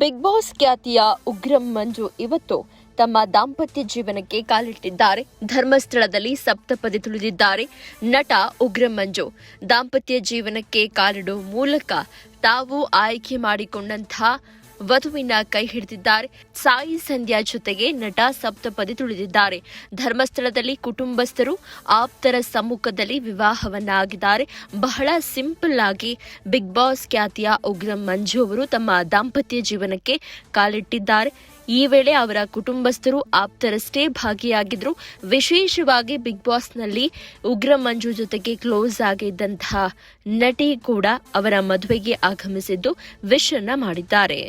Big boss ಖ್ಯಾತಿಯ ಉಗ್ರಂ ಮಂಜು ಇವತ್ತು ತಮ್ಮ ದಾಂಪತ್ಯ ಜೀವನಕ್ಕೆ ಕಾಲಿಟ್ಟಿದ್ದಾರೆ. ಧರ್ಮಸ್ಥಳದಲ್ಲಿ ಸಪ್ತಪದಿ ತುಳಿದಿದ್ದಾರೆ ನಟ ಉಗ್ರಂ ಮಂಜು. ದಾಂಪತ್ಯ ಜೀವನಕ್ಕೆ ಕಾಲಿಡುವ ಮೂಲಕ ತಾವು ಆಯ್ಕೆ ಮಾಡಿಕೊಂಡಂತಹ ವಧುವಿನ ಕೈ ಹಿಡಿದಿದ್ದಾರೆ. ಸಾಯಿ ಸಂಧ್ಯಾ ಜೊತೆಗೆ ನಟ ಸಪ್ತಪದಿ ತುಳಿದಿದ್ದಾರೆ. ಧರ್ಮಸ್ಥಳದಲ್ಲಿ ಕುಟುಂಬಸ್ಥರು ಆಪ್ತರ ಸಮ್ಮುಖದಲ್ಲಿ ವಿವಾಹವನ್ನಾಗಿದ್ದಾರೆ. ಬಹಳ ಸಿಂಪಲ್ ಆಗಿ ಬಿಗ್ ಬಾಸ್ ಖ್ಯಾತಿಯ ಉಗ್ರಂ ಮಂಜು ಅವರು ತಮ್ಮ ದಾಂಪತ್ಯ ಜೀವನಕ್ಕೆ ಕಾಲಿಟ್ಟಿದ್ದಾರೆ. ಈ ವೇಳೆ ಅವರ ಕುಟುಂಬಸ್ಥರು ಆಪ್ತರಷ್ಟೇ ಭಾಗಿಯಾಗಿದ್ರು. ವಿಶೇಷವಾಗಿ ಬಿಗ್ ಬಾಸ್ನಲ್ಲಿ ಉಗ್ರ ಮಂಜು ಜೊತೆಗೆ ಕ್ಲೋಸ್ ಆಗಿದ್ದಂತಹ ನಟಿ ಕೂಡ ಅವರ ಮದುವೆಗೆ ಆಗಮಿಸಿದ್ದು ವಿಶ್ ಅನ್ನ ಮಾಡಿದ್ದಾರೆ.